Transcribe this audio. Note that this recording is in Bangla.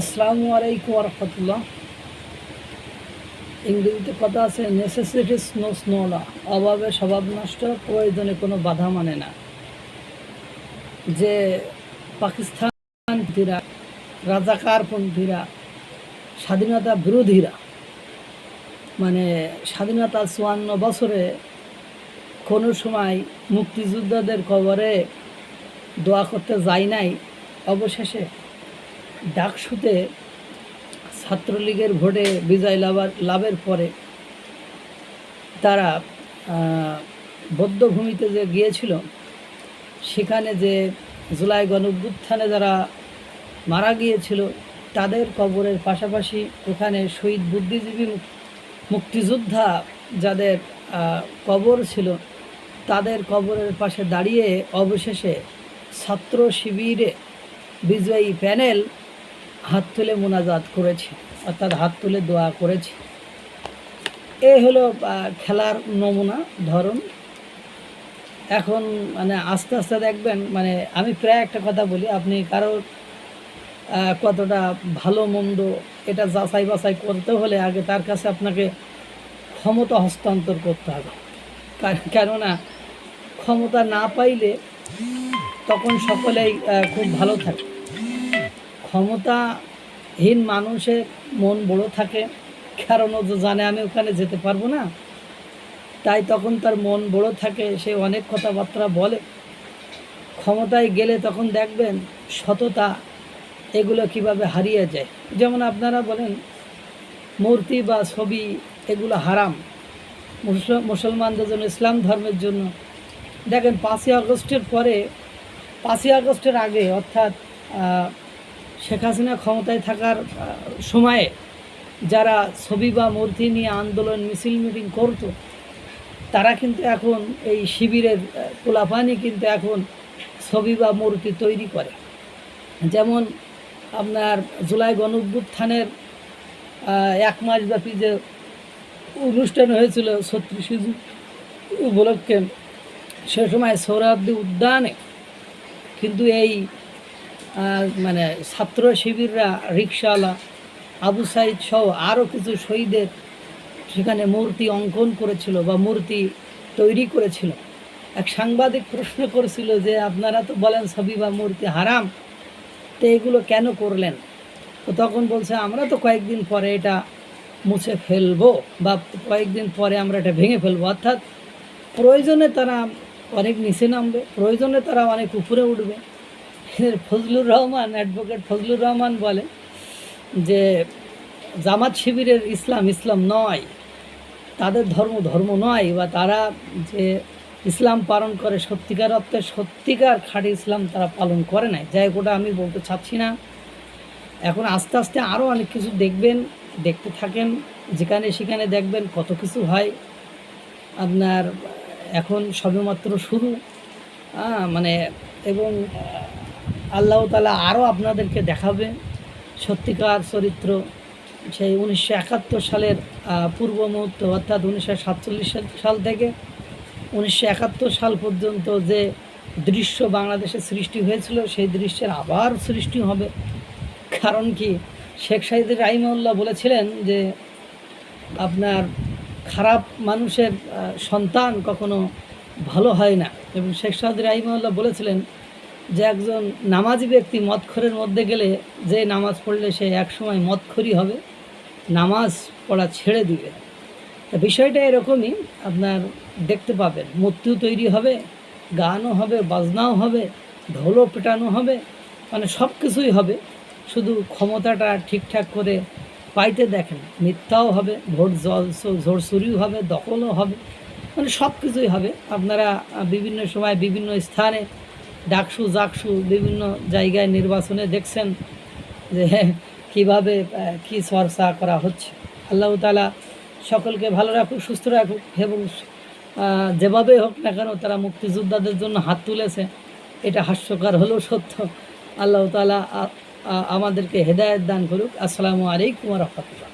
আসসালামু আলাইকুম রহমতুল্লাহ ইংরেজিতে কথা আছে নেসেসিটিস স্নো নোলা অভাবে স্বভাব নষ্ট, প্রয়োজনে কোনো বাধা মানে না। যে পাকিস্তানপন্থীরা, রাজাকারপন্থীরা, স্বাধীনতা বিরোধীরা মানে স্বাধীনতা চুয়ান্ন বছরে কোনো সময় মুক্তিযোদ্ধাদের কবরে দোয়া করতে যায় নাই, অবশেষে ডাকসুতে ছাত্রলীগের ভোটে বিজয় লাভার, লাভের পরে তারা বদ্ধভূমিতে যে গিয়েছিল, সেখানে যে জুলাই গণভ্যুত্থানে যারা মারা গিয়েছিল, তাদের কবরের পাশাপাশি ওখানে শহীদ বুদ্ধিজীবী মুক্তিযোদ্ধা যাদের কবর ছিল, তাদের কবরের পাশে দাঁড়িয়ে অবশেষে ছাত্র শিবিরে বিজয়ী প্যানেল হাত তুলে মোনাজাত করেছি, অর্থাৎ হাত তুলে দোয়া করেছি। এ হলো খেলার নমুনা, ধরন। এখন মানে আস্তে আস্তে দেখবেন মানে আমি প্রায় একটা কথা বলি, আপনি কারোর কতটা ভালো, মন্দ, এটা যাচাই বাছাই করতে হলে আগে তার কাছে আপনাকে ক্ষমতা হস্তান্তর করতে হবে। কেননা, ক্ষমতা না পাইলে তখন সকলেই খুব ভালো থাকে। ক্ষমতাহীন মানুষের মন বড় থাকে। কারণ ও তো জানে আমি ওখানে যেতে পারব না। তাই তখন তার মন বড় থাকে, সে অনেক কথাবার্তা বলে। ক্ষমতায় গেলে তখন দেখবেন সততা, এগুলো কীভাবে হারিয়ে যায়। যেমন আপনারা বলেন, মূর্তি বা ছবি, এগুলো হারাম। মুসল- মুসলমানদের জন্য, ইসলাম ধর্মের জন্য। দেখেন, পাঁচই আগস্টের পরে, পাঁচই আগস্টের আগে অর্থাৎ শেখ হাসিনা ক্ষমতায় থাকার সময়ে যারা ছবি বা মূর্তি নিয়ে আন্দোলন মিছিল মিটিং করতো তারা কিন্তু এখন এই শিবিরের আহ, পোলাপানি কিন্তু এখন ছবি বা মূর্তি তৈরি করে। যেমন আপনার জুলাই গণ এক মাস ব্যাপী যে অনুষ্ঠান হয়েছিল ছত্রিশে জুন উপলক্ষে সে সময় সৌরাব্দী উদ্যানে কিন্তু এই মানে ছাত্র শিবিররা, রিক্সাওয়ালা, আবু সাইদ সহ আরও কিছু শহীদের সেখানে মূর্তি অঙ্কন করেছিল বা মূর্তি তৈরি করেছিল। এক সাংবাদিক প্রশ্ন করেছিল যে, আপনারা তো বলেন ছবি বা মূর্তি হারাম, তো এগুলো কেন করলেন? তো তখন বলছে, আমরা তো কয়েকদিন পরে এটা মুছে ফেলব বা কয়েকদিন পরে আমরা এটা ভেঙে ফেলব। অর্থাৎ প্রয়োজনে তারা অনেক নিচে নামবে, প্রয়োজনে তারা অনেক উপরে উঠবে। ফজলুর রহমান অ্যাডভোকেট ফজলুর রহমান বলে যে, জামাত শিবিরের ইসলাম ইসলাম নয়, তাদের ধর্ম ধর্ম নয়, বা তারা যে ইসলাম পালন করে সত্যিকার অর্থে, সত্যিকার খাঁটি ইসলাম তারা পালন করে নাই। যাই ওটা আমি বলতে চাচ্ছি না। এখন আস্তে আস্তে আরও অনেক কিছু দেখবেন, দেখতে থাকেন, যেখানে সেখানে দেখবেন কত কিছু হয়। আপনার এখন সবেমাত্র শুরু মানে এবং আল্লাহ তালা আরও আপনাদেরকে দেখাবে সত্যিকার চরিত্র সেই উনিশশো একাত্তর সালের পূর্ব মুহূর্ত, অর্থাৎ উনিশশো সাতচল্লিশ সাল থেকে উনিশশো একাত্তর সাল পর্যন্ত যে দৃশ্য বাংলাদেশে সৃষ্টি হয়েছিল, সেই দৃশ্যের আবার সৃষ্টি হবে। কারণ কি? শেখ সাহিদ রাহিমউল্লাহ বলেছিলেন যে আপনার খারাপ মানুষের সন্তান কখনো ভালো হয় না। এবং শেখ সাহেদ রাহিমউল্লাহ বলেছিলেন যে একজন নামাজি ব্যক্তি মদখরের মধ্যে গেলে যে নামাজ পড়লে সে একসময় মদখরি হবে, নামাজ পড়া ছেড়ে দিবে। তা বিষয়টা এরকমই, আপনার দেখতে পাবেন। মূর্তিও তৈরি হবে, গানও হবে, বাজনাও হবে, ঢোলও পেটানো হবে মানে সব কিছুই হবে। শুধু ক্ষমতাটা ঠিকঠাক করে পাইতে দেখেন, মিথ্যাও হবে, ভোট জল ঝোর চুরিও হবে, দখলও হবে মানে সব কিছুই হবে। আপনারা বিভিন্ন সময় বিভিন্ন স্থানে ডাকসু জাকসু বিভিন্ন জায়গায় নির্বাচনে দেখছেন যে কীভাবে আহ, কী চর্চা করা হচ্ছে। আল্লাহ তালা সকলকে ভালো রাখুক সুস্থ রাখুক এবং যেভাবে হোক না কেন তারা মুক্তিযোদ্ধাদের জন্য হাত তুলেছে। এটা হাস্যকর হলেও সত্য। আল্লাহ তালা আমাদেরকে হেদায়ত দান করুক। আসসালামু আলাইকুম রহমতুল্লাহ।